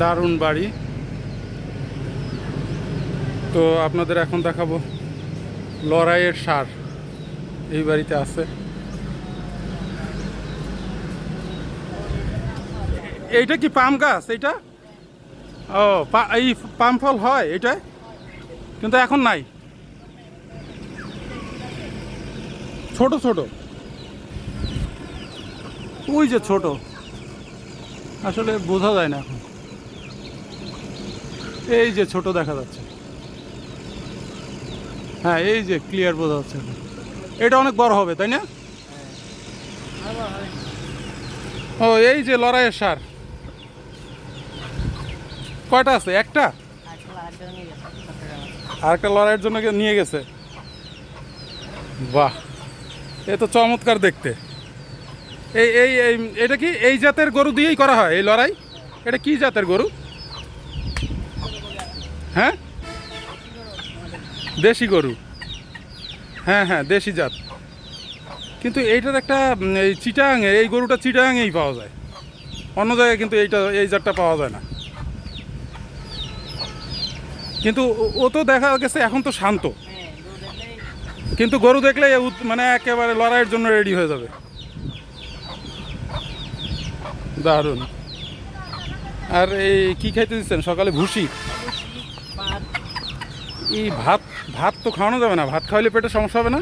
দারুণ বাড়ি। তো আপনাদের এখন দেখাবো লড়াইয়ের সার এই বাড়িতে আছে। এইটা কি পাম গাছ এইটা? ও এই পাম ফল হয় এটাই কিন্তু এখন নাই। ছোট ছোট। ওই যে ছোট। আসলে বোঝা যায় না এখন। এই যে ছোট দেখা যাচ্ছে। হ্যাঁ এই যে ক্লিয়ার বোঝা যাচ্ছে এটা। অনেক বড় হবে, তাই না? ও, এই যে লড়াইয়ের সার। কয়টা আছে? একটা? আর একটা লড়াইয়ের জন্য নিয়ে গেছে। বাহ, এ তো চমৎকার দেখতে। এই এই, এটা কি এই জাতের গরু দিয়েই করা হয়, এই লড়াই? এটা কি জাতের গরু? হ্যাঁ? দেশি গরু। হ্যাঁ হ্যাঁ দেশি জাত। কিন্তু এইটার একটা এই চিটাং, এই গরুটা চিটাঙেই পাওয়া যায়। অন্য জায়গায় কিন্তু এইটা, এই জাতটা পাওয়া যায় না। কিন্তু ও- তো দেখা গেছে এখন তো শান্ত। কিন্তু গরু দেখলে মানে একেবারে লড়াইয়ের জন্য রেডি হয়ে যাবে। দারুণ। আর এই কি খাইতে দিচ্ছেন? সকালে ভুসি? এই ভাত ভাত তো খাওয়ানো যাবে না। ভাত খাওয়ালে পেটে সমস্যা হবে না?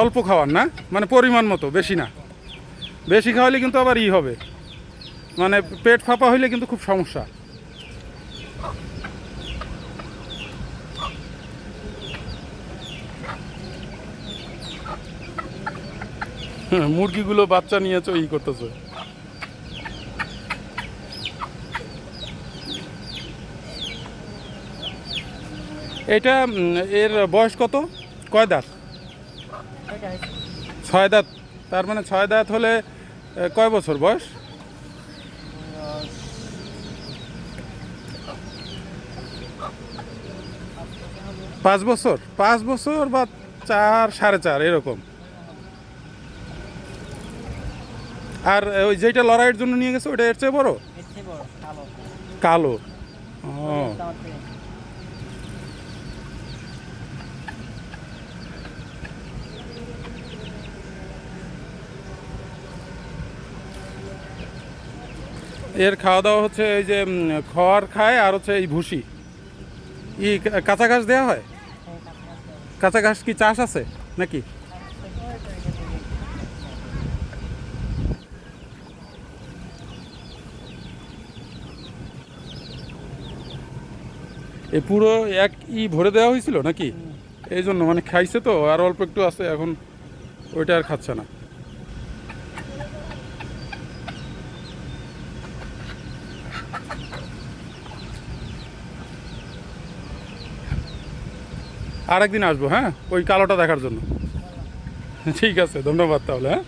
অল্প খাওয়ার না? মানে পরিমাণ মতো বেশি না। বেশি খাওয়ালে কিন্তু আবার ই হবে। মানে পেট ফাঁপা হইলে কিন্তু খুব সমস্যা। হ্যাঁ, মুরগিগুলো বাচ্চা নিয়ে তো ই করতেছে। এটা এর বয়স কত? কয় দাঁত? ছয় দাঁত। তার মানে ছয় দাঁত হলে কয় বছর বয়স? পাঁচ বছর। পাঁচ বছর বা চার সাড়ে চার এরকম। আর ওই যেটা লড়াইয়ের জন্য নিয়ে গেছে ওটা এর চেয়ে বড়? কালো। ও। এর খাওয়া দাওয়া হচ্ছে এই যে খড় খায় আর হচ্ছে এই ভুসি। ই কাঁচা ঘাস দেওয়া হয়? কাঁচা ঘাস কি চাষ আছে নাকি? এই পুরো এক ই ভরে দেওয়া হয়েছিল নাকি? এই জন্য মানে খাইছে তো আর অল্প একটু আছে এখন ওইটা আর খাচ্ছে না। আর একদিন আসব হ্যাঁ? ওই কালোটা দেখার জন্য। ঠিক আছে ধন্যবাদ তাহলে হ্যাঁ?